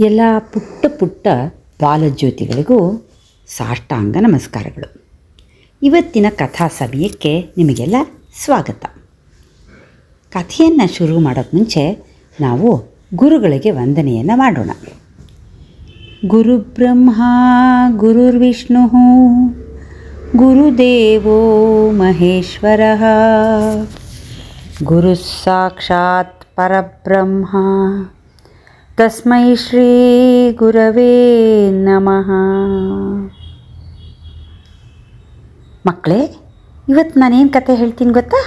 ಎಲ್ಲ ಪುಟ್ಟ ಪುಟ್ಟ ಬಾಲಜ್ಯೋತಿಗಳಿಗೂ ಸಾಷ್ಟಾಂಗ ನಮಸ್ಕಾರಗಳು. ಇವತ್ತಿನ ಕಥಾ ಸಮಯಕ್ಕೆ ನಿಮಗೆಲ್ಲ ಸ್ವಾಗತ. ಕಥೆಯನ್ನು ಶುರು ಮಾಡೋಕ್ಕೆ ಮುಂಚೆ ನಾವು ಗುರುಗಳಿಗೆ ವಂದನೆಯನ್ನು ಮಾಡೋಣ. ಗುರುಬ್ರಹ್ಮ ಗುರುರ್ವಿಷ್ಣು ಗುರುದೇವೋ ಮಹೇಶ್ವರ, ಗುರು ಸಾಕ್ಷಾತ್ ಪರಬ್ರಹ್ಮ. ತಸ್ಮೈ ಶ್ರೀ ಗುರವೇ ನಮಃ ಮಕ್ಕಳೇ, ಇವತ್ತು ನಾನೇನು ಕತೆ ಹೇಳ್ತೀನಿ ಗೊತ್ತಾ?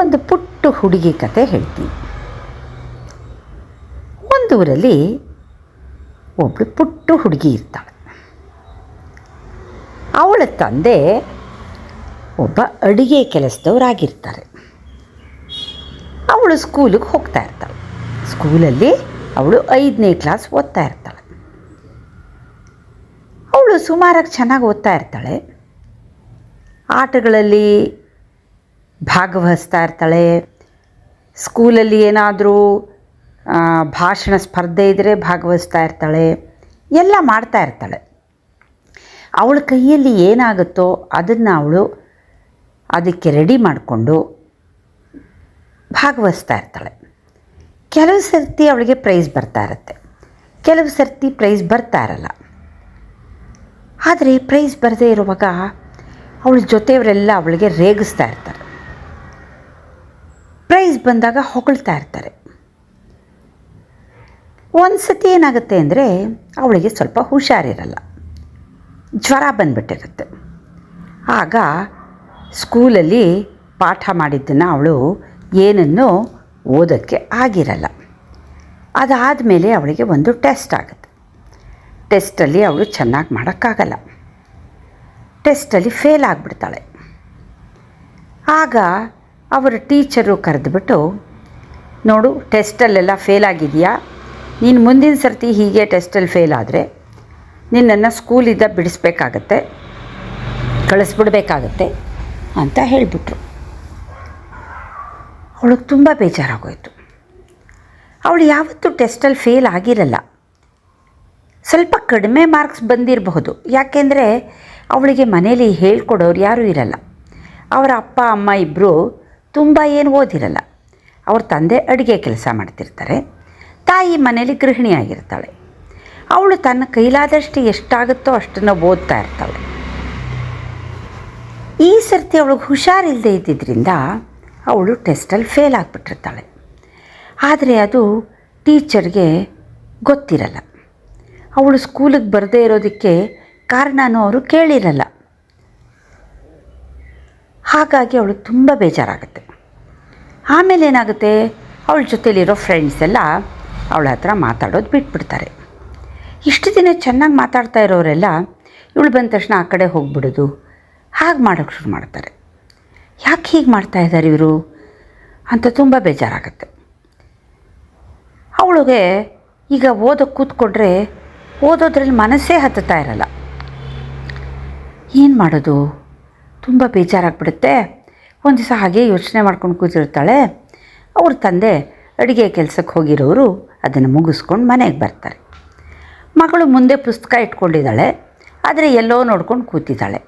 ಒಂದು ಪುಟ್ಟು ಹುಡುಗಿ ಕತೆ ಹೇಳ್ತೀನಿ. ಒಂದು ಊರಲ್ಲಿ ಒಬ್ಬಳು ಪುಟ್ಟು ಹುಡುಗಿ ಇರ್ತಾಳೆ. ಅವಳ ತಂದೆ ಒಬ್ಬ ಅಡುಗೆ ಕೆಲಸದವರಾಗಿರ್ತಾರೆ. ಅವಳು ಸ್ಕೂಲಿಗೆ ಹೋಗ್ತಾ ಇರ್ತಾಳೆ. ಸ್ಕೂಲಲ್ಲಿ ಅವಳು ಐದನೇ ಕ್ಲಾಸ್ ಓದ್ತಾ ಇರ್ತಾಳೆ. ಅವಳು ಸುಮಾರಾಗಿ ಚೆನ್ನಾಗಿ ಓದ್ತಾ ಇರ್ತಾಳೆ. ಆಟಗಳಲ್ಲಿ ಭಾಗವಹಿಸ್ತಾ ಇರ್ತಾಳೆ. ಸ್ಕೂಲಲ್ಲಿ ಏನಾದರೂ ಭಾಷಣ ಸ್ಪರ್ಧೆ ಇದ್ದರೆ ಭಾಗವಹಿಸ್ತಾ ಇರ್ತಾಳೆ. ಎಲ್ಲ ಮಾಡ್ತಾ ಇರ್ತಾಳೆ. ಅವಳ ಕೈಯಲ್ಲಿ ಏನಾಗುತ್ತೋ ಅದನ್ನು ಅವಳು ಅದಕ್ಕೆ ರೆಡಿ ಮಾಡಿಕೊಂಡು ಭಾಗವಹಿಸ್ತಾ ಇರ್ತಾಳೆ. ಕೆಲವು ಸರ್ತಿ ಅವಳಿಗೆ ಪ್ರೈಸ್ ಬರ್ತಾ ಇರುತ್ತೆ. ಕೆಲವು ಸರ್ತಿ ಪ್ರೈಸ್ ಬರ್ತಾ ಇರಲ್ಲ. ಆದರೆ ಪ್ರೈಸ್ ಬರದೇ ಇರುವಾಗ ಅವಳ ಜೊತೆಯವರೆಲ್ಲ ಅವಳಿಗೆ ರೇಗಿಸ್ತಾ ಇರ್ತಾರೆ. ಪ್ರೈಸ್ ಬಂದಾಗ ಹೊಗಳ್ತಾ ಇರ್ತಾರೆ. ಒಂದು ಸತಿ ಏನಾಗುತ್ತೆ ಅಂದರೆ ಅವಳಿಗೆ ಸ್ವಲ್ಪ ಹುಷಾರಿರಲ್ಲ. ಜ್ವರ ಬಂದ್ಬಿಟ್ಟಿರುತ್ತೆ. ಆಗ ಸ್ಕೂಲಲ್ಲಿ ಪಾಠ ಮಾಡಿದ್ದನ್ನು ಅವಳು ಏನನ್ನು ಓದೋಕ್ಕೆ ಆಗಿರಲ್ಲ. ಅದಾದ ಮೇಲೆ ಅವಳಿಗೆ ಒಂದು ಟೆಸ್ಟ್ ಆಗುತ್ತೆ. ಟೆಸ್ಟಲ್ಲಿ ಅವಳು ಚೆನ್ನಾಗಿ ಮಾಡೋಕ್ಕಾಗಲ್ಲ. ಟೆಸ್ಟಲ್ಲಿ ಫೇಲ್ ಆಗಿಬಿಡ್ತಾಳೆ. ಆಗ ಅವರ ಟೀಚರು ಕರೆದುಬಿಟ್ಟು, ನೋಡು, ಟೆಸ್ಟಲ್ಲೆಲ್ಲ ಫೇಲ್ ಆಗಿದೆಯಾ ನೀನು ಮುಂದಿನ ಸರ್ತಿ ಹೀಗೆ ಟೆಸ್ಟಲ್ಲಿ ಫೇಲ್ ಆದರೆ ನಿನ್ನನ್ನು ಸ್ಕೂಲಿಂದ ಬಿಡಿಸ್ಬೇಕಾಗತ್ತೆ, ಕಳಿಸ್ಬಿಡ್ಬೇಕಾಗತ್ತೆ, ಅಂತ ಹೇಳಿಬಿಟ್ರು. ಅವಳಿಗೆ ತುಂಬ ಬೇಜಾರಾಗೋಯಿತು. ಅವಳು ಯಾವತ್ತೂ ಟೆಸ್ಟಲ್ಲಿ ಫೇಲ್ ಆಗಿರಲ್ಲ. ಸ್ವಲ್ಪ ಕಡಿಮೆ ಮಾರ್ಕ್ಸ್ ಬಂದಿರಬಹುದು. ಯಾಕೆಂದರೆ ಅವಳಿಗೆ ಮನೇಲಿ ಹೇಳ್ಕೊಡೋರು ಯಾರೂ ಇರಲ್ಲ. ಅವರ ಅಪ್ಪ, ಅಮ್ಮ ಇಬ್ಬರು ತುಂಬ ಏನು ಓದಿರಲ್ಲ. ಅವ್ರ ತಂದೆ ಅಡುಗೆ ಕೆಲಸ ಮಾಡ್ತಿರ್ತಾರೆ. ತಾಯಿ ಮನೇಲಿ ಗೃಹಿಣಿಯಾಗಿರ್ತಾಳೆ ಅವಳು ತನ್ನ ಕೈಲಾದಷ್ಟು ಎಷ್ಟಾಗುತ್ತೋ ಅಷ್ಟನ್ನು ಓದ್ತಾ ಇರ್ತಾಳೆ. ಈ ಸರ್ತಿ ಅವಳಿಗೆ ಹುಷಾರಿಲ್ಲದೆ ಇದ್ದಿದ್ದರಿಂದ ಅವಳು ಟೆಸ್ಟಲ್ಲಿ ಫೇಲ್ ಆಗಿಬಿಟ್ಟಿರ್ತಾಳೆ. ಆದರೆ ಅದು ಟೀಚರ್ಗೆ ಗೊತ್ತಿರಲ್ಲ. ಅವಳು ಸ್ಕೂಲಿಗೆ ಬರದೇ ಇರೋದಕ್ಕೆ ಕಾರಣನೂ ಅವರು ಕೇಳಿರಲ್ಲ. ಹಾಗಾಗಿ ಅವಳು ತುಂಬ ಬೇಜಾರಾಗುತ್ತೆ. ಆಮೇಲೆ ಏನಾಗುತ್ತೆ? ಅವಳ ಜೊತೆಲಿರೋ ಫ್ರೆಂಡ್ಸ್ ಎಲ್ಲ ಅವಳ ಹತ್ರ ಮಾತಾಡೋದು ಬಿಟ್ಬಿಡ್ತಾರೆ. ಇಷ್ಟು ದಿನ ಚೆನ್ನಾಗಿ ಮಾತಾಡ್ತಾ ಇರೋರೆಲ್ಲ ಇವಳು ಬಂದ ತಕ್ಷಣ ಆ ಕಡೆ ಹೋಗ್ಬಿಡೋದು. ಹಾಗೆ ಮಾಡೋಕ್ಕೆ ಶುರು ಮಾಡ್ತಾರೆ. ಯಾಕೆ ಹೀಗೆ ಮಾಡ್ತಾ ಇದ್ದಾರೆ ಇವರು? ಅಂತ ತುಂಬ ಬೇಜಾರಾಗುತ್ತೆ. ಅವಳಿಗೆ ಈಗ ಓದೋಕ್ಕೆ ಕೂತ್ಕೊಂಡ್ರೆ ಓದೋದ್ರಲ್ಲಿ ಮನಸ್ಸೇ ಹತ್ತುತ್ತಾ ಇರಲ್ಲ. ಏನು ಮಾಡೋದು? ತುಂಬ ಬೇಜಾರಾಗ್ಬಿಡುತ್ತೆ. ಒಂದು ದಿವಸ ಹಾಗೆ ಯೋಚನೆ ಮಾಡ್ಕೊಂಡು ಕೂತಿರ್ತಾಳೆ. ಅವ್ರ ತಂದೆ ಅಡುಗೆ ಕೆಲಸಕ್ಕೆ ಹೋಗಿರೋರು ಅದನ್ನು ಮುಗಿಸ್ಕೊಂಡು ಮನೆಗೆ ಬರ್ತಾರೆ. ಮಗಳು ಮುಂದೆ ಪುಸ್ತಕ ಇಟ್ಕೊಂಡಿದ್ದಾಳೆ. ಆದರೆ ಎಲ್ಲೋ ನೋಡ್ಕೊಂಡು ಕೂತಿದ್ದಾಳೆ.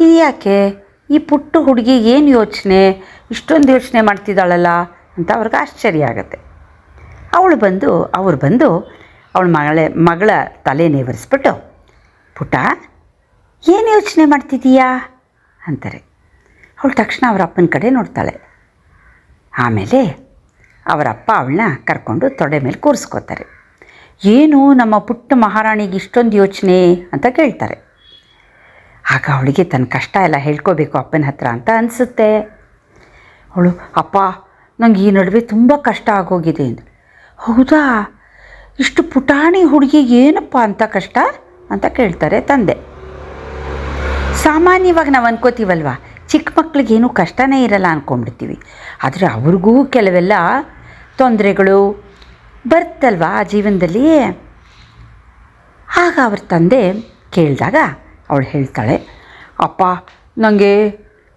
ಇದು ಯಾಕೆ ಈ ಪುಟ್ಟ ಹುಡುಗಿ ಏನು ಯೋಚನೆ? ಇಷ್ಟೊಂದು ಯೋಚನೆ ಮಾಡ್ತಿದ್ದಾಳಲ್ಲ ಅಂತ ಅವ್ರಿಗೆ ಆಶ್ಚರ್ಯ ಆಗುತ್ತೆ. ಅವಳು ಬಂದು, ಅವ್ರು ಬಂದು ಅವಳ ಮಗಳ ಮಗಳ ತಲೆ ನೇವರಿಸ್ಬಿಟ್ಟು ಪುಟ ಏನು ಯೋಚನೆ ಮಾಡ್ತಿದ್ದೀಯಾ? ಅಂತಾರೆ. ಅವಳು ತಕ್ಷಣ ಅವರ ಅಪ್ಪನ ಕಡೆ ನೋಡ್ತಾಳೆ. ಆಮೇಲೆ ಅವರಪ್ಪ ಅವಳನ್ನ ಕರ್ಕೊಂಡು ತೊಡೆ ಮೇಲೆ ಕೂರಿಸ್ಕೋತಾರೆ. ಏನು ನಮ್ಮ ಪುಟ್ಟ ಮಹಾರಾಣಿಗೆ ಇಷ್ಟೊಂದು ಯೋಚನೆ ಅಂತ ಕೇಳ್ತಾರೆ. ಆಗ ಅವಳಿಗೆ ತನ್ನ ಕಷ್ಟ ಎಲ್ಲ ಹೇಳ್ಕೋಬೇಕು ಅಪ್ಪನ ಹತ್ರ ಅಂತ ಅನಿಸುತ್ತೆ. ಅವಳು, ಅಪ್ಪ, ನಂಗೆ ಈ ನಡುವೆ ತುಂಬ ಕಷ್ಟ ಆಗೋಗಿದೆ ಹೌದಾ? ಇಷ್ಟು ಪುಟಾಣಿ ಹುಡುಗಿಗೆ ಏನಪ್ಪ ಅಂತ ಕಷ್ಟ? ಅಂತ ಕೇಳ್ತಾರೆ ತಂದೆ. ಸಾಮಾನ್ಯವಾಗಿ ನಾವು ಅನ್ಕೋತೀವಲ್ವ? ಚಿಕ್ಕ ಮಕ್ಳಿಗೇನು ಕಷ್ಟನೇ ಇರಲ್ಲ ಅಂದ್ಕೊಂಡ್ಬಿಡ್ತೀವಿ ಆದರೆ ಅವ್ರಿಗೂ ಕೆಲವೆಲ್ಲ ತೊಂದರೆಗಳು ಬರ್ತಲ್ವಾ ಆ ಜೀವನದಲ್ಲಿ? ಆಗ ಅವ್ರ ತಂದೆ ಕೇಳಿದಾಗ ಅವಳು ಹೇಳ್ತಾಳೆ, ಅಪ್ಪ ನನಗೆ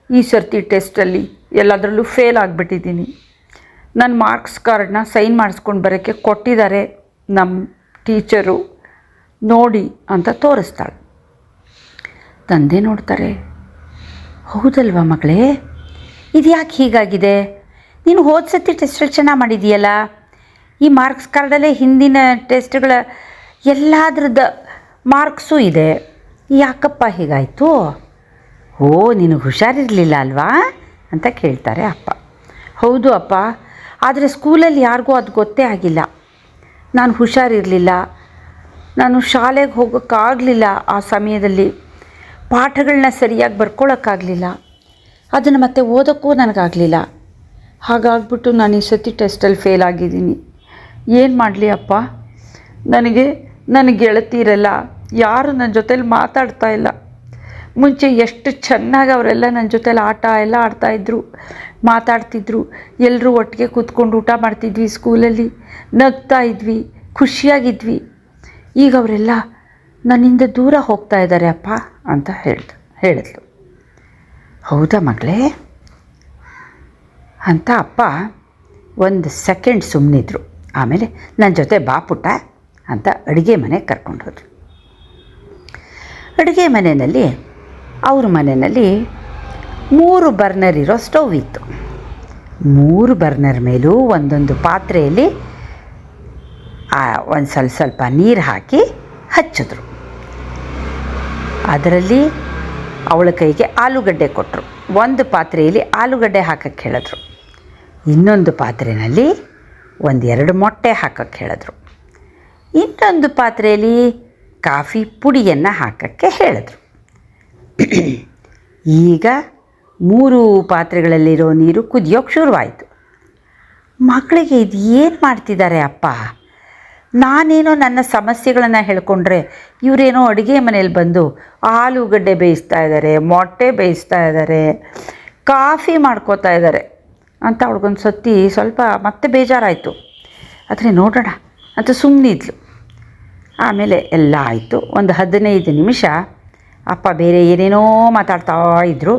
ಈ ಸರ್ತಿ ಟೆಸ್ಟಲ್ಲಿ ಎಲ್ಲದರಲ್ಲೂ ಫೇಲ್ ಆಗಿಬಿಟ್ಟಿದ್ದೀನಿ. ನನ್ನ ಮಾರ್ಕ್ಸ್ ಕಾರ್ಡನ್ನ ಸೈನ್ ಮಾಡಿಸ್ಕೊಂಡು ಬರೋಕ್ಕೆ ಕೊಟ್ಟಿದ್ದಾರೆ ನಮ್ಮ ಟೀಚರು ನೋಡಿ ಅಂತ ತೋರಿಸ್ತಾಳೆ. ತಂದೆ ನೋಡ್ತಾರೆ, ಹೌದಲ್ವ ಮಗಳೇ? ಇದು ಯಾಕೆ ಹೀಗಾಗಿದೆ? ನೀನು ಹೋದ ಸತಿ ಟೆಸ್ಟಲ್ಲಿ ಚೆನ್ನಾಗಿ ಮಾಡಿದೆಯಲ್ಲ ಈ ಮಾರ್ಕ್ಸ್ ಕಾರ್ಡಲ್ಲೇ ಹಿಂದಿನ ಟೆಸ್ಟ್ಗಳ ಎಲ್ಲದ್ರದ್ದು ಮಾರ್ಕ್ಸೂ ಇದೆ. ಯಾಕಪ್ಪ ಹೀಗಾಯಿತು? ಓ ನಿನಗೆ ಹುಷಾರಿರಲಿಲ್ಲ ಅಲ್ವಾ? ಅಂತ ಕೇಳ್ತಾರೆ ಅಪ್ಪ. ಹೌದು ಅಪ್ಪ, ಆದರೆ ಸ್ಕೂಲಲ್ಲಿ ಯಾರಿಗೂ ಅದು ಗೊತ್ತೇ ಆಗಿಲ್ಲ. ನಾನು ಹುಷಾರಿರಲಿಲ್ಲ. ನಾನು ಶಾಲೆಗೆ ಹೋಗೋಕ್ಕಾಗಲಿಲ್ಲ ಆ ಸಮಯದಲ್ಲಿ. ಪಾಠಗಳನ್ನ ಸರಿಯಾಗಿ ಬರ್ಕೊಳ್ಳೋಕ್ಕಾಗಲಿಲ್ಲ ಅದನ್ನು ಮತ್ತೆ ಓದೋಕ್ಕೂ ನನಗಾಗಲಿಲ್ಲ. ಹಾಗಾಗ್ಬಿಟ್ಟು ನಾನು ಈ ಸತಿ ಟೆಸ್ಟಲ್ಲಿ ಫೇಲ್ ಆಗಿದ್ದೀನಿ. ಏನು ಮಾಡಲಿ ಅಪ್ಪ? ನನಗೆ ನನ್ನ ಗೆಳತಿಯರೆಲ್ಲ ಯಾರು ನನ್ನ ಜೊತೇಲಿ ಮಾತಾಡ್ತಾ ಇಲ್ಲ. ಮುಂಚೆ ಎಷ್ಟು ಚೆನ್ನಾಗಿ ಅವರೆಲ್ಲ ನನ್ನ ಜೊತೇಲಿ ಆಟ ಎಲ್ಲ ಆಡ್ತಾಯಿದ್ರು ಮಾತಾಡ್ತಿದ್ರು. ಎಲ್ಲರೂ ಒಟ್ಟಿಗೆ ಕೂತ್ಕೊಂಡು ಊಟ ಮಾಡ್ತಿದ್ವಿ ಸ್ಕೂಲಲ್ಲಿ. ನಗ್ತಾ ಇದ್ವಿ, ಖುಷಿಯಾಗಿದ್ವಿ. ಈಗ ಅವರೆಲ್ಲ ನನ್ನಿಂದ ದೂರ ಹೋಗ್ತಾ ಇದ್ದಾರೆ ಅಪ್ಪ ಅಂತ ಹೇಳ್ದು ಹೇಳಿದ್ಲು. ಹೌದಾ ಮಗಳೇ? ಅಂತ ಅಪ್ಪ ಒಂದು ಸೆಕೆಂಡ್ ಸುಮ್ಮನಿದ್ರು ಆಮೇಲೆ ನನ್ನ ಜೊತೆ ಬಾಪುಟ ಅಂತ ಅಡುಗೆ ಮನೆಗೆ ಕರ್ಕೊಂಡು ಹೋದ್ರು. ಅಡುಗೆ ಮನೆಯಲ್ಲಿ, ಅವ್ರ ಮನೆಯಲ್ಲಿ ಮೂರು ಬರ್ನರ್ ಇರೋ ಸ್ಟವ್ ಇತ್ತು. ಮೂರು ಬರ್ನರ್ ಮೇಲೂ ಒಂದೊಂದು ಪಾತ್ರೆಯಲ್ಲಿ ಒಂದು ಸ್ವಲ್ಪ ಸ್ವಲ್ಪ ನೀರು ಹಾಕಿ ಹಚ್ಚಿದ್ರು. ಅದರಲ್ಲಿ ಅವಳ ಕೈಗೆ ಆಲೂಗಡ್ಡೆ ಕೊಟ್ಟರು ಒಂದು ಪಾತ್ರೆಯಲ್ಲಿ ಆಲೂಗಡ್ಡೆ ಹಾಕಕ್ಕೆ ಹೇಳಿದ್ರು. ಇನ್ನೊಂದು ಪಾತ್ರೆಯಲ್ಲಿ ಒಂದೆರಡು ಮೊಟ್ಟೆ ಹಾಕಕ್ಕೆ ಹೇಳಿದ್ರು. ಇನ್ನೊಂದು ಪಾತ್ರೆಯಲ್ಲಿ ಕಾಫಿ ಪುಡಿಯನ್ನು ಹಾಕಕ್ಕೆ ಹೇಳಿದ್ರು. ಈಗ ಮೂರು ಪಾತ್ರೆಗಳಲ್ಲಿರೋ ನೀರು ಕುದಿಯೋಕೆ ಶುರುವಾಯಿತು. ಮಕ್ಕಳಿಗೆ ಇದು ಏನು ಮಾಡ್ತಿದ್ದಾರೆ ಅಪ್ಪ? ನಾನೇನೋ ನನ್ನ ಸಮಸ್ಯೆಗಳನ್ನು ಹೇಳ್ಕೊಂಡ್ರೆ ಇವರೇನೋ ಅಡುಗೆ ಮನೇಲಿ ಬಂದು ಆಲೂಗಡ್ಡೆ ಬೇಯಿಸ್ತಾ ಇದ್ದಾರೆ ಮೊಟ್ಟೆ ಬೇಯಿಸ್ತಾ ಇದ್ದಾರೆ ಕಾಫಿ ಮಾಡ್ಕೋತಾ ಇದ್ದಾರೆ ಅಂತ ಅವ್ಳಿಗೊಂದು ಸತಿ ಸ್ವಲ್ಪ ಮತ್ತೆ ಬೇಜಾರಾಯಿತು. ಆದರೆ ನೋಡೋಣ ಅಂತ ಸುಮ್ಮನಿದ್ಲು ಆಮೇಲೆ ಎಲ್ಲ ಆಯಿತು. ಒಂದು ಹದಿನೈದು ನಿಮಿಷ ಅಪ್ಪ ಬೇರೆ ಏನೇನೋ ಮಾತಾಡ್ತಾ ಇದ್ದರು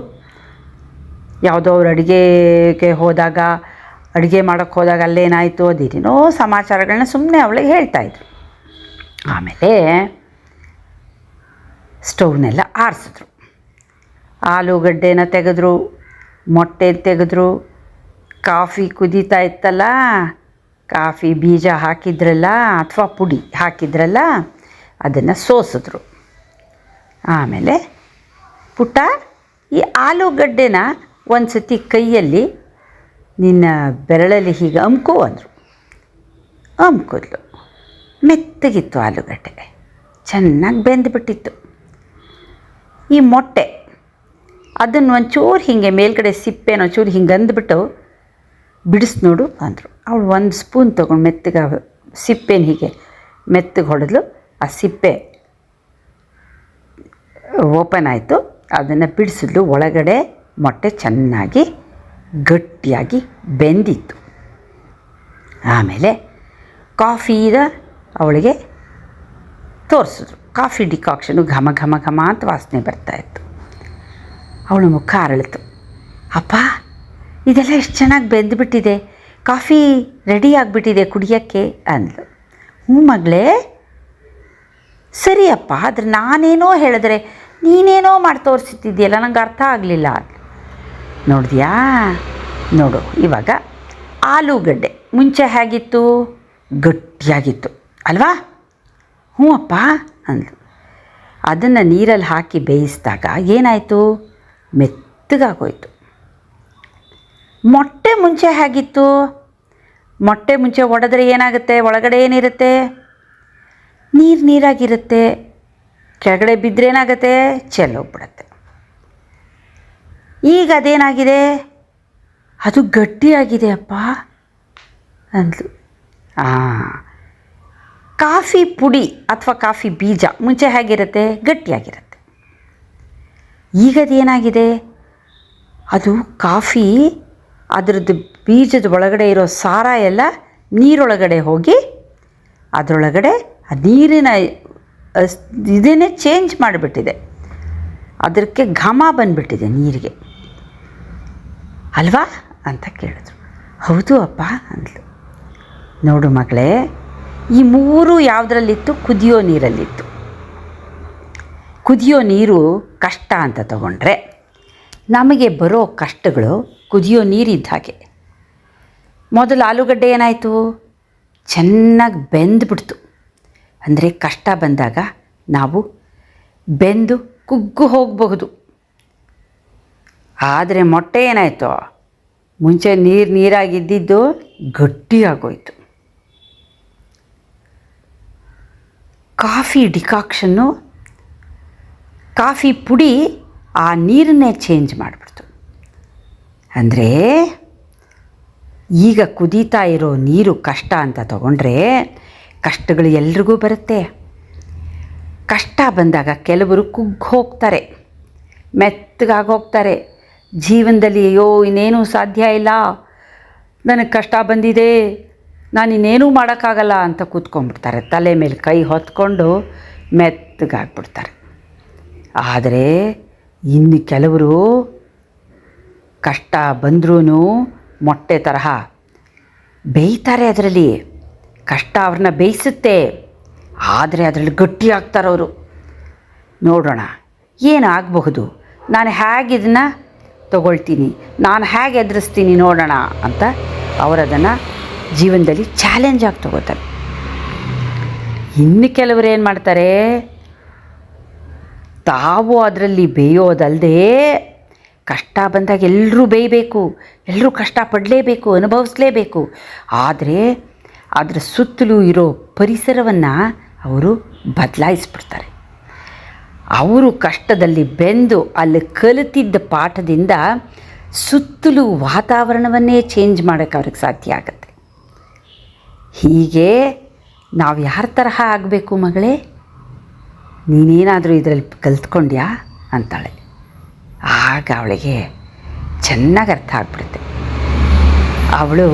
ಯಾವುದೋ ಅವ್ರು ಅಡುಗೆಗೆ ಹೋದಾಗ, ಅಡುಗೆ ಮಾಡೋಕ್ಕೆ ಹೋದಾಗ ಅಲ್ಲೇನಾಯಿತು ಅದೇನೇನೋ ಸಮಾಚಾರಗಳನ್ನ ಸುಮ್ಮನೆ ಅವಳಿಗೆ ಹೇಳ್ತಾಯಿದ್ರು ಆಮೇಲೆ ಸ್ಟೌವ್ನೆಲ್ಲ ಆರಿಸಿದ್ರು. ಆಲೂಗಡ್ಡೆನ ತೆಗೆದ್ರು ಮೊಟ್ಟೆ ತೆಗೆದ್ರು, ಕಾಫಿ ಕುದೀತಾ ಇತ್ತಲ್ಲ ಕಾಫಿ ಬೀಜ ಹಾಕಿದ್ರಲ್ಲ ಅಥವಾ ಪುಡಿ ಹಾಕಿದ್ರಲ್ಲ ಅದನ್ನು ಸೋಸಿದ್ರು. ಆಮೇಲೆ ಪುಟ್ಟ ಈ ಆಲೂಗಡ್ಡೆನ ಒಂದು ಸತಿ ಕೈಯಲ್ಲಿ ನಿನ್ನ ಬೆರಳಲ್ಲಿ ಹೀಗೆ ಅಮ್ಕೋ ಅಂದರು. ಅಮ್ಕೋದ್ಲು. ಮೆತ್ತಗಿತ್ತು ಆಲೂಗಡ್ಡೆ. ಚೆನ್ನಾಗಿ ಬೆಂದ್ಬಿಟ್ಟಿತ್ತು. ಈ ಮೊಟ್ಟೆ ಅದನ್ನು ಒಂಚೂರು ಹೀಗೆ ಮೇಲ್ಗಡೆ ಸಿಪ್ಪೆನೋ ಒಂಚೂರು ಹಿಂಗೆ ಅಂದ್ಬಿಟ್ಟು ಬಿಡಿಸ್ ನೋಡು ಅಂದರು. ಅವಳು ಒಂದು ಸ್ಪೂನ್ ತೊಗೊಂಡು ಮೆತ್ತಗೆ ಸಿಪ್ಪೆನ ಹೀಗೆ ಮೆತ್ತಗೆ ಹೊಡೆದ್ಲು. ಆ ಸಿಪ್ಪೆ ಓಪನ್ ಆಯಿತು. ಅದನ್ನು ಬಿಡಿಸಿದ್ಲು. ಒಳಗಡೆ ಮೊಟ್ಟೆ ಚೆನ್ನಾಗಿ ಗಟ್ಟಿಯಾಗಿ ಬೆಂದಿತ್ತು. ಆಮೇಲೆ ಕಾಫಿದ ಅವಳಿಗೆ ತೋರಿಸಿದ್ರು. ಕಾಫಿ ಡಿಕಾಕ್ಷನು ಘಮ ಘಮ ಘಮ ಅಂತ ವಾಸನೆ ಬರ್ತಾಯಿತ್ತು ಅವಳ ಮುಖ ಅರಳಿತು. ಅಪ್ಪ ಇದೆಲ್ಲ ಎಷ್ಟು ಚೆನ್ನಾಗಿ ಬೆಂದುಬಿಟ್ಟಿದೆ. ಕಾಫಿ ರೆಡಿ ಆಗಿಬಿಟ್ಟಿದೆ ಕುಡಿಯೋಕ್ಕೆ ಅಂದಳು ಹ್ಞೂ ಮಗಳೇ. ಸರಿಯಪ್ಪ, ಆದರೆ ನಾನೇನೋ ಹೇಳಿದ್ರೆ ನೀನೇನೋ ಮಾಡಿ ತೋರಿಸುತ್ತಿದ್ದೀಯಲ್ಲ ನಂಗೆ ಅರ್ಥ ಆಗಲಿಲ್ಲ ನೋಡಿದ್ಯಾ? ನೋಡು, ಇವಾಗ ಆಲೂಗಡ್ಡೆ. ಮುಂಚೆ ಹೇಗಿತ್ತು? ಗಟ್ಟಿಯಾಗಿತ್ತು. ಅಲ್ವಾ? ಹ್ಞೂ ಅಪ್ಪ ಅಂದಳು ಅದನ್ನು ನೀರಲ್ಲಿ ಹಾಕಿ ಬೇಯಿಸಿದಾಗ ಏನಾಯಿತು? ಮೆತ್ತಗಾಗೋಯ್ತು. ಮೊಟ್ಟೆ ಮುಂಚೆ ಹೇಗಿತ್ತು? ಮೊಟ್ಟೆ ಮುಂಚೆ ಒಡೆದ್ರೆ ಏನಾಗುತ್ತೆ? ಒಳಗಡೆ ಏನಿರುತ್ತೆ? ನೀರು ನೀರಾಗಿರುತ್ತೆ. ಕೆಳಗಡೆ ಬಿದ್ದರೆ ಏನಾಗುತ್ತೆ? ಚೆಲ್ಲೋಗ್ಬಿಡತ್ತೆ ಈಗ ಅದೇನಾಗಿದೆ? ಅದು ಗಟ್ಟಿಯಾಗಿದೆ ಅಪ್ಪ ಅಂದ್ಲು. ಕಾಫಿ ಪುಡಿ ಅಥವಾ ಕಾಫಿ ಬೀಜ ಮುಂಚೆ ಹೇಗಿರುತ್ತೆ? ಗಟ್ಟಿಯಾಗಿರುತ್ತೆ. ಈಗ ಅದೇನಾಗಿದೆ? ಅದು ಕಾಫಿ ಅದರದ್ದು ಬೀಜದ ಒಳಗಡೆ ಇರೋ ಸಾರ ಎಲ್ಲ ನೀರೊಳಗಡೆ ಹೋಗಿ ಅದರೊಳಗಡೆ ಆ ನೀರಿನ ಇದನ್ನೇ ಚೇಂಜ್ ಮಾಡಿಬಿಟ್ಟಿದೆ. ಅದಕ್ಕೆ ಘಮ ಬಂದ್ಬಿಟ್ಟಿದೆ ನೀರಿಗೆ. ಅಲ್ವಾ? ಅಂತ ಕೇಳಿದ್ರು. ಹೌದು ಅಪ್ಪ ಅಂದ್ಲು. ನೋಡು ಮಗಳೇ, ಈ ಮೂರು ಯಾವುದರಲ್ಲಿತ್ತು? ಕುದಿಯೋ ನೀರಲ್ಲಿತ್ತು. ಕುದಿಯೋ ನೀರು ಕಷ್ಟ ಅಂತ ತಗೊಂಡ್ರೆ ನಮಗೆ ಬರೋ ಕಷ್ಟಗಳು ಕುದಿಯೋ ನೀರಿದ್ದ ಹಾಗೆ ಮೊದಲು ಆಲೂಗಡ್ಡೆ ಏನಾಯಿತು? ಚೆನ್ನಾಗಿ ಬೆಂದ್ಬಿಡ್ತು. ಅಂದರೆ ಕಷ್ಟ ಬಂದಾಗ ನಾವು ಬೆಂದು ಕುಗ್ಗು ಹೋಗಬಹುದು. ಆದರೆ ಮೊಟ್ಟೆ ಏನಾಯಿತು? ಮುಂಚೆ ನೀರು ನೀರಾಗಿದ್ದಿದ್ದು ಗಟ್ಟಿಯಾಗೋಯಿತು. ಕಾಫಿ ಡಿಕಾಕ್ಷನ್ನು, ಕಾಫಿ ಪುಡಿ ಆ ನೀರನ್ನೇ ಚೇಂಜ್ ಮಾಡಿಬಿಡ್ತು. ಅಂದರೆ ಈಗ ಕುದೀತಾ ಇರೋ ನೀರು ಕಷ್ಟ ಅಂತ ತಗೊಂಡ್ರೆ ಕಷ್ಟಗಳು ಎಲ್ರಿಗೂ ಬರುತ್ತೆ. ಕಷ್ಟ ಬಂದಾಗ ಕೆಲವರು ಕುಗ್ಗಿ ಹೋಗ್ತಾರೆ ಮೆತ್ತಗಾಗಿ ಹೋಗ್ತಾರೆ ಜೀವನದಲ್ಲಿ ಅಯ್ಯೋ, ಇನ್ನೇನು ಸಾಧ್ಯ ಇಲ್ಲ. ನನಗೆ ಕಷ್ಟ ಬಂದಿದೆ ನಾನು ಇನ್ನೇನೂ ಮಾಡೋಕ್ಕಾಗಲ್ಲ ಅಂತ ಕೂತ್ಕೊಂಡ್ಬಿಡ್ತಾರೆ. ತಲೆ ಮೇಲೆ ಕೈ ಹೊತ್ಕೊಂಡು ಮೆತ್ತಗಾಗ್ಬಿಡ್ತಾರೆ. ಆದರೆ ಇನ್ನು ಕೆಲವರು ಕಷ್ಟ ಬಂದ್ರೂ ಮೊಟ್ಟೆ ತರಹ ಬೇಯ್ತಾರೆ ಅದರಲ್ಲಿ. ಕಷ್ಟ ಅವ್ರನ್ನ ಬೇಯಿಸುತ್ತೆ. ಆದರೆ ಅದರಲ್ಲಿ ಗಟ್ಟಿ ಆಗ್ತಾರವರು ನೋಡೋಣ, ಏನಾಗಬಹುದು? ನಾನು ಹೇಗೆ ಇದನ್ನು ತಗೊಳ್ತೀನಿ? ನಾನು ಹೇಗೆ ಎದುರಿಸ್ತೀನಿ ನೋಡೋಣ ಅಂತ ಅವರದನ್ನು ಜೀವನದಲ್ಲಿ ಚಾಲೆಂಜ್ ಆಗಿ ತಗೋತಾರೆ. ಇನ್ನು ಕೆಲವರು ಏನು ಮಾಡ್ತಾರೆ? ತಾವು ಅದರಲ್ಲಿ ಬೇಯೋದಲ್ಲದೆ ಕಷ್ಟ ಬಂದಾಗ ಎಲ್ಲರೂ ಬೇಯಬೇಕು ಎಲ್ಲರೂ ಕಷ್ಟಪಡಲೇಬೇಕು, ಅನುಭವಿಸ್ಲೇಬೇಕು. ಆದರೆ ಅದರ ಸುತ್ತಲೂ ಇರೋ ಪರಿಸರವನ್ನು ಅವರು ಬದಲಾಯಿಸ್ಬಿಡ್ತಾರೆ. ಅವರು ಕಷ್ಟದಲ್ಲಿ ಬೆಂದು ಅಲ್ಲಿ ಕಲಿತಿದ್ದ ಪಾಠದಿಂದ ಸುತ್ತಲೂ ವಾತಾವರಣವನ್ನೇ ಚೇಂಜ್ ಮಾಡೋಕ್ಕೆ ಅವ್ರಿಗೆ ಸಾಧ್ಯ ಆಗುತ್ತೆ. ಹೀಗೆ ನಾವು ಯಾರ ತರಹ ಆಗಬೇಕು ಮಗಳೇ? ನೀನೇನಾದರೂ ಇದರಲ್ಲಿ ಕಲ್ತ್ಕೊಂಡ್ಯಾ? ಅಂತಾಳೆ. ಆಗ ಅವಳಿಗೆ ಚೆನ್ನಾಗಿ ಅರ್ಥ ಆಗ್ಬಿಡುತ್ತೆ. ಅವಳು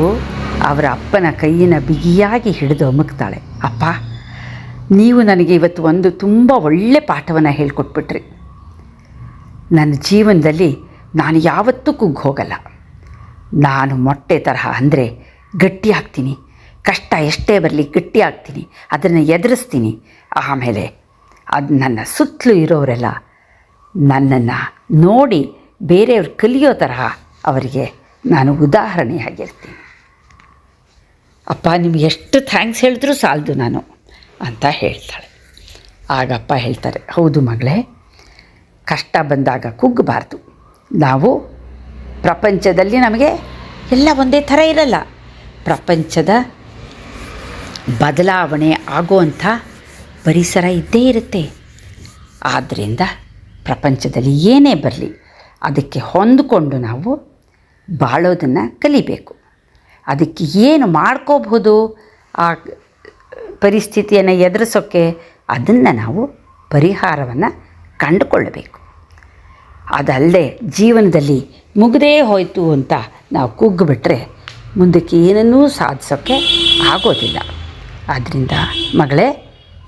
ಅವರ ಅಪ್ಪನ ಕೈಯಿನ ಬಿಗಿಯಾಗಿ ಹಿಡಿದು ಅಮುಕ್ತಾಳೆ. ಅಪ್ಪ, ನೀವು ನನಗೆ ಇವತ್ತು ಒಂದು ತುಂಬ ಒಳ್ಳೆ ಪಾಠವನ್ನು ಹೇಳ್ಕೊಟ್ಬಿಟ್ರಿ. ನನ್ನ ಜೀವನದಲ್ಲಿ ನಾನು ಯಾವತ್ತೂ ಕುಗ್ಗಿ ಹೋಗಲ್ಲ. ನಾನು ಮೊಟ್ಟೆ ತರಹ ಅಂದರೆ ಗಟ್ಟಿ ಆಗ್ತೀನಿ ಕಷ್ಟ ಎಷ್ಟೇ ಬರಲಿ ಗಟ್ಟಿ ಆಗ್ತೀನಿ ಅದನ್ನು ಎದುರಿಸ್ತೀನಿ. ಆಮೇಲೆ ಅದು ನನ್ನ ಸುತ್ತಲೂ ಇರೋರೆಲ್ಲ ನನ್ನನ್ನು ನೋಡಿ ಬೇರೆಯವ್ರು ಕಲಿಯೋ ತರಹ ಅವರಿಗೆ ನಾನು ಉದಾಹರಣೆಯಾಗಿರ್ತೀನಿ. ಅಪ್ಪ, ನಿಮ್ಗೆ ಎಷ್ಟು ಥ್ಯಾಂಕ್ಸ್ ಹೇಳಿದ್ರೂ ಸಾಲದು ನಾನು ಅಂತ ಹೇಳ್ತಾಳೆ. ಆಗಪ್ಪ ಹೇಳ್ತಾರೆ, ಹೌದು ಮಗಳೇ, ಕಷ್ಟ ಬಂದಾಗ ಕುಗ್ಗಬಾರ್ದು. ನಾವು ಪ್ರಪಂಚದಲ್ಲಿ ನಮಗೆ ಎಲ್ಲ ಒಂದೇ ಥರ ಇರಲ್ಲ. ಪ್ರಪಂಚದ ಬದಲಾವಣೆ ಆಗುವಂಥ ಪರಿಸರ ಇದ್ದೇ ಇರುತ್ತೆ. ಆದ್ದರಿಂದ ಪ್ರಪಂಚದಲ್ಲಿ ಏನೇ ಬರಲಿ, ಅದಕ್ಕೆ ಹೊಂದಿಕೊಂಡು ನಾವು ಬಾಳೋದನ್ನು ಕಲಿಬೇಕು. ಅದಕ್ಕೆ ಏನು ಮಾಡ್ಕೋಬಹುದು ಆ ಪರಿಸ್ಥಿತಿಯನ್ನು ಎದುರಿಸೋಕ್ಕೆ ಅದನ್ನು ನಾವು ಪರಿಹಾರವನ್ನು ಕಂಡುಕೊಳ್ಳಬೇಕು. ಅದಲ್ಲದೆ ಜೀವನದಲ್ಲಿ ಮುಗದೇ ಹೋಯಿತು ಅಂತ ನಾವು ಕುಗ್ಗಿಬಿಟ್ರೆ ಮುಂದಕ್ಕೆ ಏನನ್ನೂ ಸಾಧಿಸೋಕ್ಕೆ ಆಗೋದಿಲ್ಲ. ಆದ್ದರಿಂದ ಮಗಳೇ,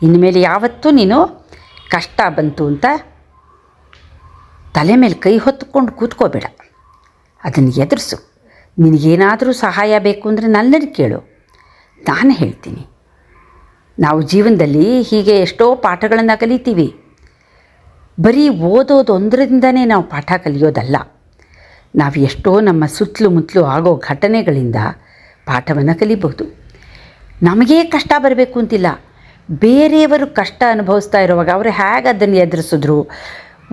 ಇನ್ಮೇಲೆ ಯಾವತ್ತೂ ನೀನು ಕಷ್ಟ ಬಂತು ಅಂತ ತಲೆ ಮೇಲೆ ಕೈ ಹೊತ್ತುಕೊಂಡು ಕೂತ್ಕೋಬೇಡ. ಅದನ್ನು ಎದುರಿಸು. ನಿನಗೇನಾದರೂ ಸಹಾಯ ಬೇಕು ಅಂದರೆ ನನ್ನನ್ನು ಕೇಳು. ನಾನು ಹೇಳ್ತೀನಿ. ನಾವು ಜೀವನದಲ್ಲಿ ಹೀಗೆ ಎಷ್ಟೋ ಪಾಠಗಳನ್ನು ಕಲಿತೀವಿ. ಬರೀ ಓದೋದೊಂದರಿಂದನೇ ನಾವು ಪಾಠ ಕಲಿಯೋದಲ್ಲ. ನಾವು ಎಷ್ಟೋ ನಮ್ಮ ಸುತ್ತಲೂ ಮುತ್ತಲು ಆಗೋ ಘಟನೆಗಳಿಂದ ಪಾಠವನ್ನು ಕಲಿಬಹುದು. ನಮಗೇ ಕಷ್ಟ ಬರಬೇಕು ಅಂತಿಲ್ಲ. ಬೇರೆಯವರು ಕಷ್ಟ ಅನುಭವಿಸ್ತಾ ಇರುವಾಗ ಅವರು ಹೇಗೆ ಅದನ್ನು ಎದುರಿಸಿದ್ರು?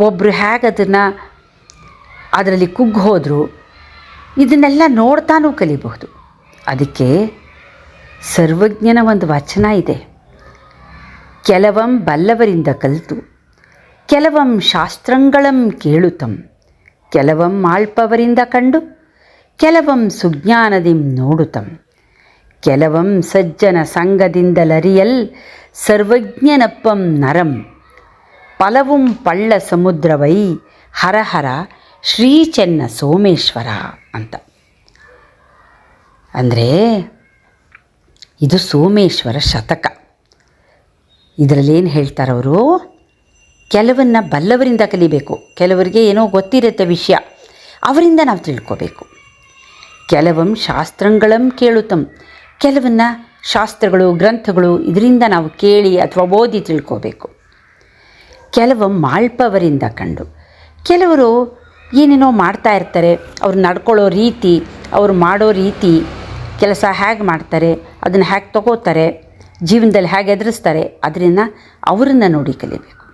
ಒಬ್ಬರು ಹೇಗೆ ಅದನ್ನು ಅದರಲ್ಲಿ ಕುಗ್ಗಿ ಹೋದರು, ಇದನ್ನೆಲ್ಲ ನೋಡ್ತಾನೂ ಕಲಿಬಹುದು. ಅದಕ್ಕೆ ಸರ್ವಜ್ಞನ ಒಂದು ವಚನ ಇದೆ. ಕೆಲವಂ ಬಲ್ಲವರಿಂದ ಕಲಿತು, ಕೆಲವಂ ಶಾಸ್ತ್ರಂಗಳಂ ಕೇಳುತ್ತಂ ಕೆಲವಂ ಆಳ್ಪವರಿಂದ ಕಂಡು, ಕೆಲವಂ ಸುಜ್ಞಾನದಿಂ ನೋಡುತ್ತಂ ಕೆಲವಂ ಸಜ್ಜನ ಸಂಘದಿಂದಲರಿಯಲ್ ಸರ್ವಜ್ಞನಪ್ಪಂ ನರಂ. ಫಲವುಂ ಪಳ್ಳ ಸಮುದ್ರವೈ ಹರಹರ ಶ್ರೀ ಚೆನ್ನ ಸೋಮೇಶ್ವರ ಅಂತ. ಅಂದರೆ ಇದು ಸೋಮೇಶ್ವರ ಶತಕ. ಇದರಲ್ಲಿ ಏನು ಹೇಳ್ತಾರವರು ಕೆಲವನ್ನ ಬಲ್ಲವರಿಂದ ಕಲಿಬೇಕು. ಕೆಲವರಿಗೆ ಏನೋ ಗೊತ್ತಿರುತ್ತೆ ವಿಷಯ. ಅವರಿಂದ ನಾವು ತಿಳ್ಕೋಬೇಕು. ಕೆಲವಂ ಶಾಸ್ತ್ರಗಳಂ ಕೇಳುತ್ತಂ ಕೆಲವನ್ನ ಶಾಸ್ತ್ರಗಳು, ಗ್ರಂಥಗಳು ಇದರಿಂದ ನಾವು ಕೇಳಿ ಅಥವಾ ಓದಿ ತಿಳ್ಕೋಬೇಕು. ಕೆಲವು ಮಾಳ್ಪವರಿಂದ ಕಂಡು. ಕೆಲವರು ಏನೇನೋ ಮಾಡ್ತಾ ಇರ್ತಾರೆ, ಅವ್ರು ನಡ್ಕೊಳ್ಳೋ ರೀತಿ, ಅವ್ರು ಮಾಡೋ ರೀತಿ ಕೆಲಸ ಹೇಗೆ ಮಾಡ್ತಾರೆ, ಅದನ್ನು ಹೇಗೆ ತಗೋತಾರೆ, ಜೀವನದಲ್ಲಿ ಹೇಗೆ ಎದುರಿಸ್ತಾರೆ, ಅದರಿಂದ ಅವರನ್ನು ನೋಡಿ ಕಲಿಬೇಕು.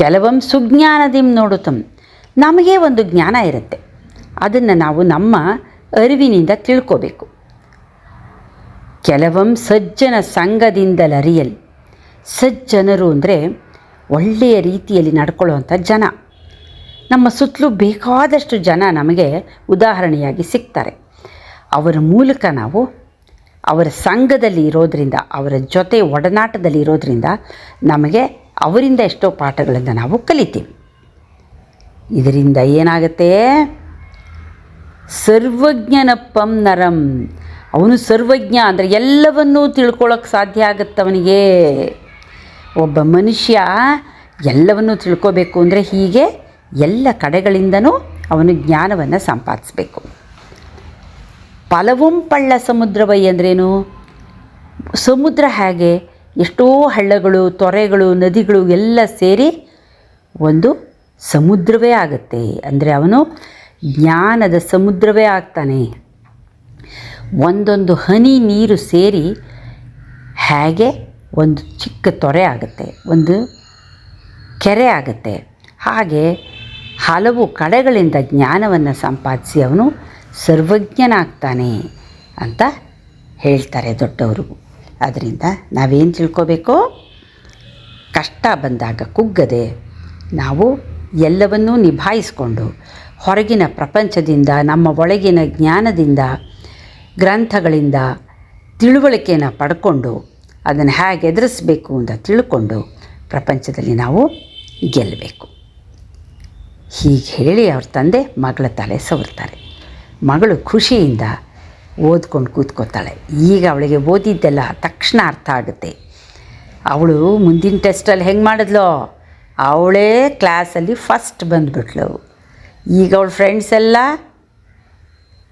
ಕೆಲವೊಮ್ಮೆ ಸುಜ್ಞಾನದಿಂ ನೋಡುತ್ತಮ್ ನಮಗೆ ಒಂದು ಜ್ಞಾನ ಇರುತ್ತೆ. ಅದನ್ನು ನಾವು ನಮ್ಮ ಅರಿವಿನಿಂದ ತಿಳ್ಕೋಬೇಕು. ಕೆಲವೊಮ್ಮೆ ಸಜ್ಜನ ಸಂಘದಿಂದಲರಿಯಲ್, ಸಜ್ಜನರು ಅಂದರೆ ಒಳ್ಳೆಯ ರೀತಿಯಲ್ಲಿ ನಡ್ಕೊಳ್ಳುವಂಥ ಜನ. ನಮ್ಮ ಸುತ್ತಲೂ ಬೇಕಾದಷ್ಟು ಜನ ನಮಗೆ ಉದಾಹರಣೆಯಾಗಿ ಸಿಗ್ತಾರೆ. ಅವರ ಮೂಲಕ ನಾವು ಅವರ ಸಂಘದಲ್ಲಿ ಇರೋದರಿಂದ, ಅವರ ಜೊತೆ ಒಡನಾಟದಲ್ಲಿ ಇರೋದರಿಂದ ನಮಗೆ ಅವರಿಂದ ಎಷ್ಟೋ ಪಾಠಗಳನ್ನು ನಾವು ಕಲಿತೀವಿ. ಇದರಿಂದ ಏನಾಗುತ್ತೆ? ಸರ್ವಜ್ಞನಪ್ಪಂ ನರಂ. ಅವನು ಸರ್ವಜ್ಞ ಅಂದರೆ ಎಲ್ಲವನ್ನೂ ತಿಳ್ಕೊಳ್ಳೋಕೆ ಸಾಧ್ಯ ಆಗುತ್ತೆ ಅವನಿಗೆ ಒಬ್ಬ ಮನುಷ್ಯ ಎಲ್ಲವನ್ನು ತಿಳ್ಕೋಬೇಕು ಅಂದರೆ ಹೀಗೆ ಎಲ್ಲ ಕಡೆಗಳಿಂದನೂ ಅವನು ಜ್ಞಾನವನ್ನು ಸಂಪಾದಿಸಬೇಕು. ಫಲವಂ ಪಳ್ಳ ಸಮುದ್ರವೈ ಅಂದ್ರೇನು? ಸಮುದ್ರ ಹಾಗೆ ಎಷ್ಟೋ ಹಳ್ಳಗಳು, ತೊರೆಗಳು, ನದಿಗಳು ಎಲ್ಲ ಸೇರಿ ಒಂದು ಸಮುದ್ರವೇ ಆಗುತ್ತೆ. ಅಂದರೆ ಅವನು ಜ್ಞಾನದ ಸಮುದ್ರವೇ ಆಗ್ತಾನೆ. ಒಂದೊಂದು ಹನಿ ನೀರು ಸೇರಿ ಹೇಗೆ ಒಂದು ಚಿಕ್ಕ ತೊರೆ ಆಗುತ್ತೆ, ಒಂದು ಕೆರೆ ಆಗುತ್ತೆ. ಹಾಗೆ ಹಲವು ಕಡೆಗಳಿಂದ ಜ್ಞಾನವನ್ನು ಸಂಪಾದಿಸಿ ಅವನು ಸರ್ವಜ್ಞನಾಗ್ತಾನೆ ಅಂತ ಹೇಳ್ತಾರೆ ದೊಡ್ಡವರು. ಅದರಿಂದ ನಾವೇನು ತಿಳ್ಕೋಬೇಕು? ಕಷ್ಟ ಬಂದಾಗ ಕುಗ್ಗದೆ ನಾವು ಎಲ್ಲವನ್ನೂ ನಿಭಾಯಿಸಿಕೊಂಡು ಹೊರಗಿನ ಪ್ರಪಂಚದಿಂದ, ನಮ್ಮ ಒಳಗಿನ ಜ್ಞಾನದಿಂದ, ಗ್ರಂಥಗಳಿಂದ ತಿಳುವಳಿಕೆಯನ್ನು ಪಡ್ಕೊಂಡು ಅದನ್ನು ಹೇಗೆ ಎದುರಿಸಬೇಕು ಅಂತ ತಿಳ್ಕೊಂಡು ಪ್ರಪಂಚದಲ್ಲಿ ನಾವು ಗೆಲ್ಲಬೇಕು. ಹೀಗೆ ಹೇಳಿ ಅವ್ರ ತಂದೆ ಮಗಳ ತಲೆ ಸವರ್ತಾರೆ. ಮಗಳು ಖುಷಿಯಿಂದ ಓದ್ಕೊಂಡು ಕೂತ್ಕೋತಾಳೆ ಈಗ ಅವಳಿಗೆ ಓದಿದ್ದೆಲ್ಲ ತಕ್ಷಣ ಅರ್ಥ ಆಗುತ್ತೆ. ಅವಳು ಮುಂದಿನ ಟೆಸ್ಟಲ್ಲಿ ಹೆಂಗೆ ಮಾಡಿದ್ಲೋ? ಅವಳೇ ಕ್ಲಾಸಲ್ಲಿ ಫಸ್ಟ್ ಬಂದುಬಿಟ್ಲು. ಈಗ ಅವಳ ಫ್ರೆಂಡ್ಸ್ ಎಲ್ಲ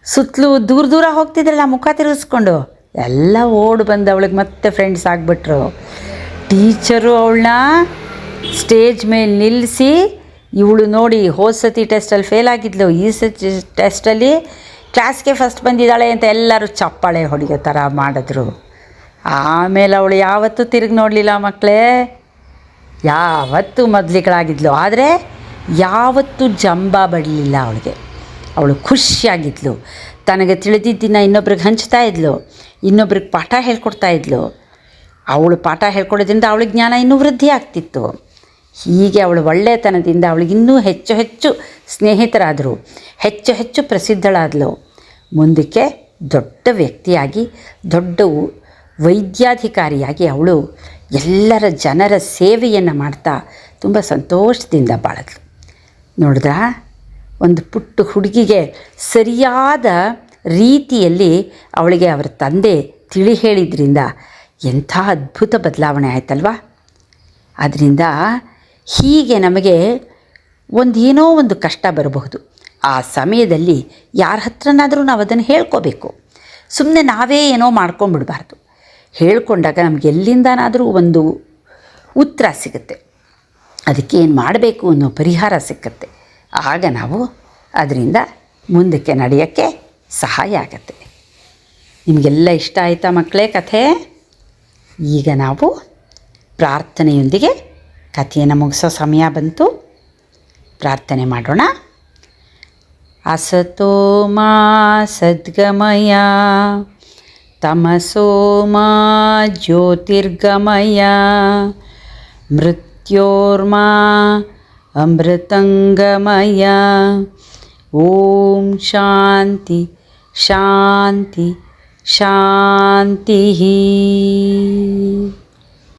ಸುತ್ತಲೂ ದೂರ ದೂರ ಹೋಗ್ತಿದ್ರಲ್ಲ ಮುಖ ತಿರುಗಿಸ್ಕೊಂಡು. ಎಲ್ಲ ಓಡಿ ಬಂದು ಅವಳಿಗೆ ಮತ್ತೆ ಫ್ರೆಂಡ್ಸ್ ಆಗಿಬಿಟ್ರು. ಟೀಚರು ಅವಳನ್ನ ಸ್ಟೇಜ್ ಮೇಲೆ ನಿಲ್ಲಿಸಿ ಇವಳು ನೋಡಿ ಹೋದ ಸತಿ ಟೆಸ್ಟಲ್ಲಿ ಫೇಲ್ ಆಗಿದ್ಲು. ಈ ಸತಿ ಟೆಸ್ಟಲ್ಲಿ ಕ್ಲಾಸ್ಗೆ ಫಸ್ಟ್ ಬಂದಿದ್ದಾಳೆ ಅಂತ ಎಲ್ಲರೂ ಚಪ್ಪಾಳೆ ಹೊಡೆಯೋ ಥರ ಮಾಡಿದ್ರು. ಆಮೇಲೆ ಅವಳು ಯಾವತ್ತೂ ತಿರುಗಿ ನೋಡಲಿಲ್ಲ ಮಕ್ಕಳೇ ಯಾವತ್ತೂ ಮೊದಲಿಗಳಾಗಿದ್ಲು. ಆದರೆ ಯಾವತ್ತೂ ಜಂಬ ಬಡಲಿಲ್ಲ ಅವಳಿಗೆ. ಅವಳು ಖುಷಿಯಾಗಿದ್ಲು. ತನಗೆ ತಿಳಿದಿದ್ದನ್ನು ಇನ್ನೊಬ್ರಿಗೆ ಹಂಚ್ತಾ ಇದ್ಲು, ಇನ್ನೊಬ್ರಿಗೆ ಪಾಠ ಹೇಳ್ಕೊಡ್ತಾ ಇದ್ಲು. ಅವಳು ಪಾಠ ಹೇಳ್ಕೊಡೋದ್ರಿಂದ ಅವಳಿಗೆ ಜ್ಞಾನ ಇನ್ನೂ ವೃದ್ಧಿ ಆಗ್ತಿತ್ತು. ಹೀಗೆ ಅವಳು ಒಳ್ಳೆಯತನದಿಂದ ಅವಳಿಗೆ ಇನ್ನೂ ಹೆಚ್ಚು ಹೆಚ್ಚು ಸ್ನೇಹಿತರಾದರು, ಹೆಚ್ಚು ಹೆಚ್ಚು ಪ್ರಸಿದ್ಧಳಾದಳು ಮುಂದಕ್ಕೆ ದೊಡ್ಡ ವ್ಯಕ್ತಿಯಾಗಿ, ದೊಡ್ಡ ವೈದ್ಯಾಧಿಕಾರಿಯಾಗಿ ಅವಳು ಎಲ್ಲರ ಜನರ ಸೇವೆಯನ್ನು ಮಾಡ್ತಾ ತುಂಬ ಸಂತೋಷದಿಂದ ಬಾಳದ್ಲು. ನೋಡಿದ್ರಾ? ಒಂದು ಪುಟ್ಟ ಹುಡುಗಿಗೆ ಸರಿಯಾದ ರೀತಿಯಲ್ಲಿ ಅವಳಿಗೆ ಅವರ ತಂದೆ ತಿಳಿ ಹೇಳಿದ್ರಿಂದ ಎಂಥ ಅದ್ಭುತ ಬದಲಾವಣೆ ಆಯ್ತಲ್ವಾ? ಅದರಿಂದ ಹೀಗೆ ನಮಗೆ ಒಂದು ಏನೋ ಒಂದು ಕಷ್ಟ ಬರಬಹುದು. ಆ ಸಮಯದಲ್ಲಿ ಯಾರ ಹತ್ರನಾದರೂ ನಾವು ಅದನ್ನು ಹೇಳ್ಕೋಬೇಕು. ಸುಮ್ಮನೆ ನಾವೇ ಏನೋ ಮಾಡ್ಕೊಂಡ್ಬಿಡಬಾರ್ದು. ಹೇಳ್ಕೊಂಡಾಗ ನಮ್ಗೆ ಎಲ್ಲಿಂದನಾದರೂ ಒಂದು ಉತ್ತರ ಸಿಗುತ್ತೆ. ಅದಕ್ಕೆ ಏನು ಮಾಡಬೇಕು ಅನ್ನೋ ಪರಿಹಾರ ಸಿಕ್ಕತ್ತೆ. ಆಗ ನಾವು ಅದರಿಂದ ಮುಂದಕ್ಕೆ ನಡೆಯೋಕ್ಕೆ ಸಹಾಯ ಆಗತ್ತೆ. ನಿಮಗೆಲ್ಲ ಇಷ್ಟ ಆಯಿತಾ ಮಕ್ಕಳೇ ಕಥೆ? ಈಗ ನಾವು ಪ್ರಾರ್ಥನೆಯೊಂದಿಗೆ ಕಥೆಯನ್ನು ಮುಗಿಸೋ ಸಮಯ ಬಂತು. ಪ್ರಾರ್ಥನೆ ಮಾಡೋಣ. ಅಸತೋ ಮಾ ಸದ್ಗಮಯ, ತಮಸೋ ಮಾ ಜ್ಯೋತಿರ್ಗಮಯ, ಮೃತ್ಯೋರ್ಮಾ अमृतङ्गमया। ॐ शान्ति शान्ति शान्तिः।